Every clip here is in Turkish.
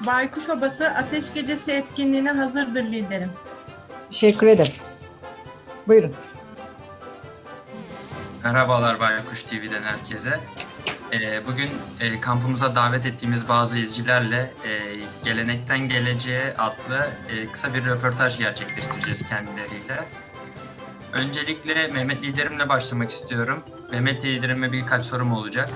Baykuş Obası Ateş Gecesi etkinliğine hazırdır liderim. Teşekkür ederim. Buyurun. Merhabalar Baykuş TV'den herkese. Ee, bugün e, kampımıza davet ettiğimiz bazı izcilerle e, Gelenekten Geleceğe adlı e, kısa bir röportaj gerçekleştireceğiz kendileriyle. Öncelikle Mehmet Liderim'le başlamak istiyorum. Mehmet Liderim'e birkaç sorum olacak.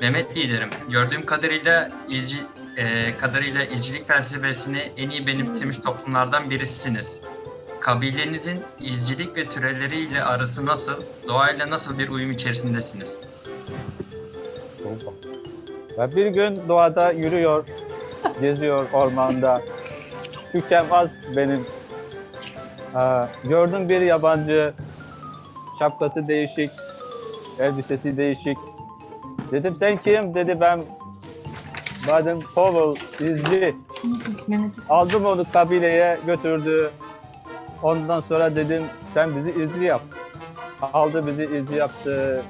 Mehmet Liderim, gördüğüm kadarıyla izci, e, kadarıyla izcilik felsefesini en iyi benimsemiş toplumlardan birisiniz. Kabilenizin izcilik ve türeleriyle arası nasıl, doğayla nasıl bir uyum içerisindesiniz? Ve bir gün doğada yürüyor, geziyor ormanda. Kemal benim. Aa, gördüm bir yabancı, şapkası değişik, elbisesi değişik. Dedim sen kim? Dedi ben Baden Powell, izci. Aldım onu kabileye götürdü. Ondan sonra dedim sen bizi izci yap. Aldı bizi izci yaptı.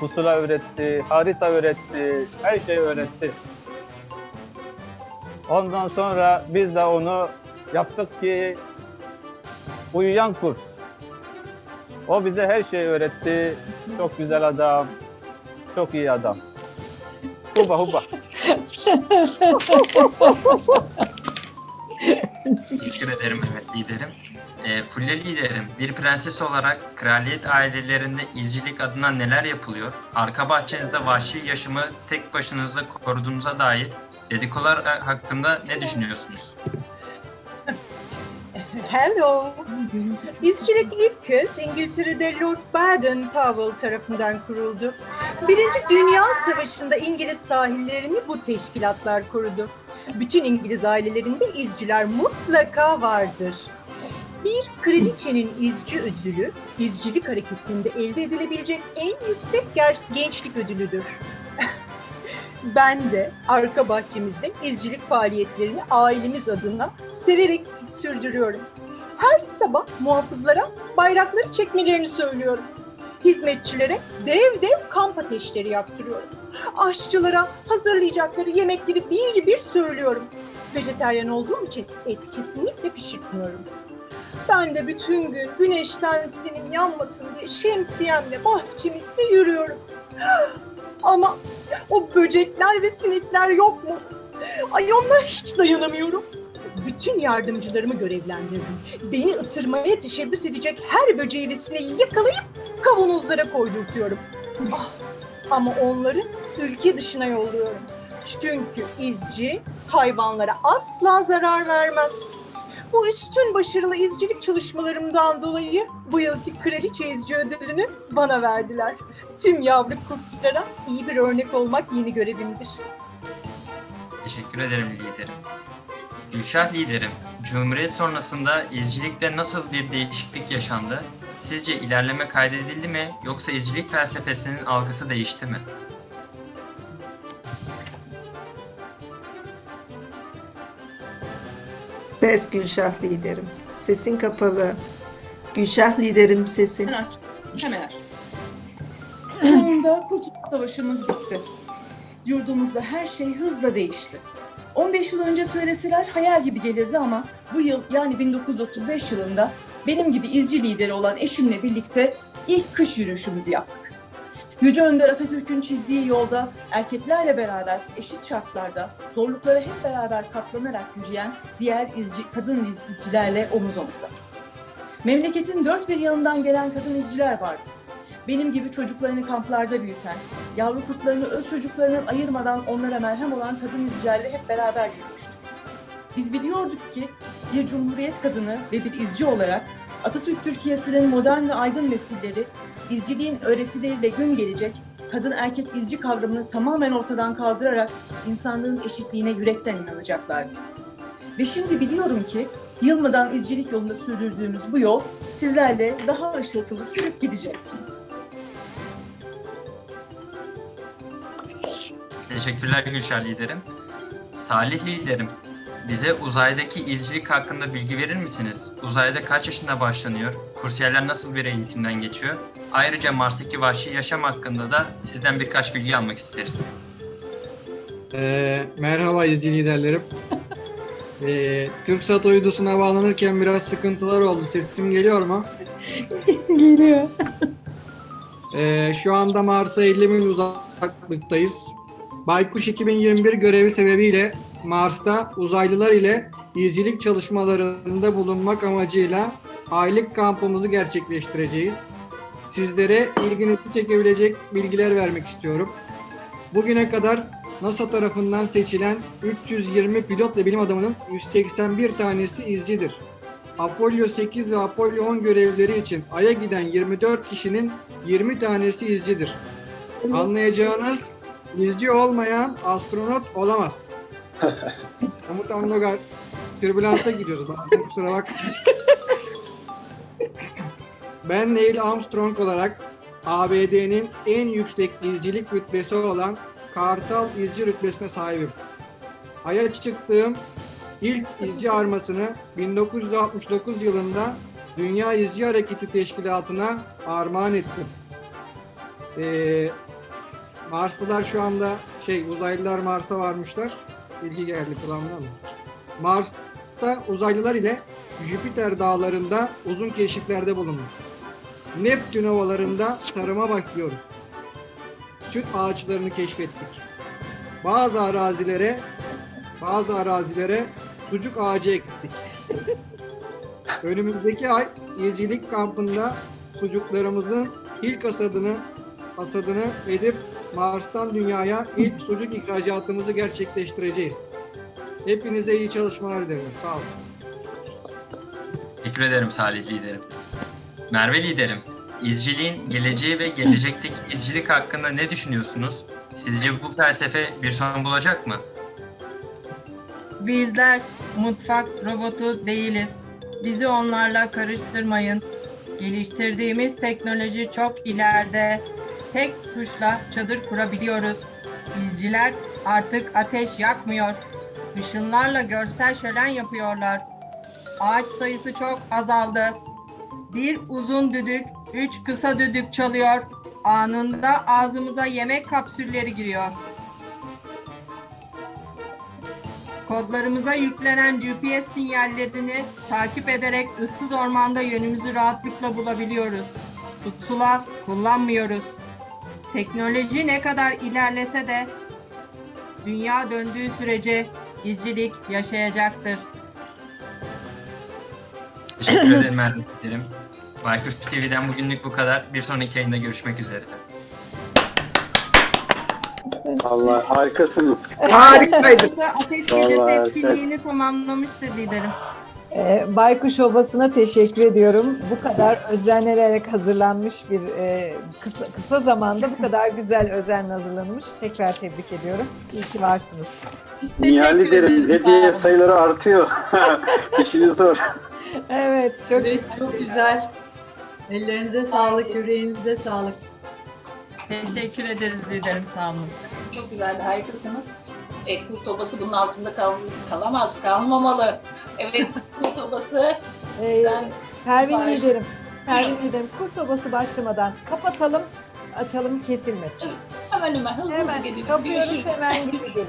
Pusula öğretti, harita öğretti, her şeyi öğretti. Ondan sonra biz de onu yaptık ki uyuyan kurt. O bize her şeyi öğretti. Çok güzel adam, çok iyi adam. Huba huba. Teşekkür ederim Mehmet Liderim. E, Fulle Liderim, bir prenses olarak kraliyet ailelerinde izcilik adına neler yapılıyor? Arka bahçenizde vahşi yaşamı tek başınıza koruduğunuza dair dedikolar e, hakkında ne düşünüyorsunuz? Hello. İzcilik ilk kez İngiltere'de Lord Baden-Powell tarafından kuruldu. Birinci Dünya Savaşı'nda İngiliz sahillerini bu teşkilatlar korudu. Bütün İngiliz ailelerinde izciler mutlaka vardır. Bir kraliçenin izci ödülü, izcilik hareketinde elde edilebilecek en yüksek gençlik ödülüdür. ben de arka bahçemizde izcilik faaliyetlerini ailemiz adına severek sürdürüyorum. Her sabah muhafızlara bayrakları çekmelerini söylüyorum. Hizmetçilere dev dev kamp ateşleri yaktırıyorum. Aşçılara hazırlayacakları yemekleri bir bir söylüyorum. Vejeteryan olduğum için et kesinlikle pişirtmiyorum. Ben de bütün gün güneşten tenim yanmasın diye şemsiyemle bahçemizde yürüyorum. Ama o böcekler ve sinekler yok mu? Ay onlara hiç dayanamıyorum bütün yardımcılarımı görevlendirdim. Beni ısırmaya teşebbüs edecek her böceği ve sineği yakalayıp kavanozlara koydurtuyorum. Ah, ama onları ülke dışına yolluyorum. Çünkü izci hayvanlara asla zarar vermez. Bu üstün başarılı izcilik çalışmalarımdan dolayı bu yılki Kraliçe İzci ödülünü bana verdiler. Tüm yavru kurtlara iyi bir örnek olmak yeni görevimdir. Teşekkür ederim liderim. Gülşah liderim, Cumhuriyet sonrasında izcilikte nasıl bir değişiklik yaşandı? Sizce ilerleme kaydedildi mi yoksa izcilik felsefesinin algısı değişti mi? Ses Gülşah liderim. Sesin kapalı. Gülşah liderim sesin. Hemen aç. Hemen aç. Sonunda Kurtuluş Savaşımız bitti. Yurdumuzda her şey hızla değişti. 15 yıl önce söyleseler hayal gibi gelirdi ama bu yıl yani 1935 yılında benim gibi izci lideri olan eşimle birlikte ilk kış yürüyüşümüzü yaptık. Yüce Önder Atatürk'ün çizdiği yolda erkeklerle beraber eşit şartlarda zorluklara hep beraber katlanarak yürüyen diğer izci, kadın iz- izcilerle omuz omuza. Memleketin dört bir yanından gelen kadın izciler vardı. Benim gibi çocuklarını kamplarda büyüten, yavru kurtlarını öz çocuklarından ayırmadan onlara merhem olan kadın izcilerle hep beraber yürümüştük. Biz biliyorduk ki bir cumhuriyet kadını ve bir izci olarak Atatürk Türkiye'sinin modern ve aydın nesilleri izciliğin öğretileriyle gün gelecek kadın erkek izci kavramını tamamen ortadan kaldırarak insanlığın eşitliğine yürekten inanacaklardı. Ve şimdi biliyorum ki yılmadan izcilik yolunda sürdürdüğümüz bu yol sizlerle daha ışıltılı sürüp gidecek. Teşekkürler Gülşah liderim. Salih liderim, bize uzaydaki izcilik hakkında bilgi verir misiniz? Uzayda kaç yaşında başlanıyor? Kursiyerler nasıl bir eğitimden geçiyor? Ayrıca Mars'taki vahşi yaşam hakkında da sizden birkaç bilgi almak isteriz. Ee, merhaba izci liderlerim. Ee, TürkSat uydusuna bağlanırken biraz sıkıntılar oldu. Sesim geliyor mu? Geliyor. Ee, şu anda Mars'a 50 mil uzaklıktayız. Baykuş 2021 görevi sebebiyle Mars'ta uzaylılar ile izcilik çalışmalarında bulunmak amacıyla aylık kampımızı gerçekleştireceğiz. Sizlere ilginizi çekebilecek bilgiler vermek istiyorum. Bugüne kadar NASA tarafından seçilen 320 pilot ve bilim adamının 181 tanesi izcidir. Apollo 8 ve Apollo 10 görevleri için Ay'a giden 24 kişinin 20 tanesi izcidir. Anlayacağınız izci olmayan astronot olamaz. Komutan Logar türbülansa gidiyoruz. Kusura bak. Ben Neil Armstrong olarak ABD'nin en yüksek izcilik rütbesi olan Kartal izci rütbesine sahibim. Ay'a çıktığım ilk izci armasını 1969 yılında Dünya İzci Hareketi Teşkilatı'na armağan ettim. Ee, Marslılar şu anda şey uzaylılar Mars'a varmışlar. Bilgi geldi kulağımdan. Mars'ta uzaylılar ile Jüpiter dağlarında uzun keşiflerde bulunduk. Neptün ovalarında tarıma başlıyoruz. Süt ağaçlarını keşfettik. Bazı arazilere bazı arazilere sucuk ağacı ektik. Önümüzdeki ay izcilik kampında sucuklarımızın ilk hasadını hasadını edip Mars'tan dünyaya ilk sucuk ihracatımızı gerçekleştireceğiz. Hepinize iyi çalışmalar dilerim. Sağ olun. Teşekkür ederim Salih liderim. Merve liderim, izciliğin geleceği ve gelecekteki izcilik hakkında ne düşünüyorsunuz? Sizce bu felsefe bir son bulacak mı? Bizler mutfak robotu değiliz. Bizi onlarla karıştırmayın. Geliştirdiğimiz teknoloji çok ileride. Tek tuşla çadır kurabiliyoruz. İzciler artık ateş yakmıyor. Işınlarla görsel şölen yapıyorlar. Ağaç sayısı çok azaldı. Bir uzun düdük, üç kısa düdük çalıyor. Anında ağzımıza yemek kapsülleri giriyor. Kodlarımıza yüklenen GPS sinyallerini takip ederek ıssız ormanda yönümüzü rahatlıkla bulabiliyoruz. Pusula kullanmıyoruz. Teknoloji ne kadar ilerlese de dünya döndüğü sürece izcilik yaşayacaktır. Teşekkür ederim liderim. Baykuş TV'den bugünlük bu kadar. Bir sonraki yayında görüşmek üzere. Allah harikasınız. Harikaydı. Ateş Gecesi Vallahi etkinliğini tamamlamıştır liderim. Ee, Baykuş Obası'na teşekkür ediyorum. Bu kadar özenerek hazırlanmış bir e, kısa, kısa zamanda bu kadar güzel özenle hazırlanmış. Tekrar tebrik ediyorum. İyi ki varsınız. Biz teşekkür Nihal ederiz. derim hediye sayıları artıyor. İşiniz zor. Evet, çok çok güzel. Ellerinize sağlık, yüreğinize sağlık. Teşekkür ederiz liderim sağ olun. Çok güzeldi, harikasınız. E, kurt obası bunun altında kal kalamaz, kalmamalı. Evet, kurt obası Ee, sizden Pervin Sipariş. liderim. Pervin liderim. Kurt Obası başlamadan kapatalım, açalım kesilmesin. hemen hemen hızlı hızlı Hemen gelin. kapıyoruz Görüşürüz. hemen geri gelin.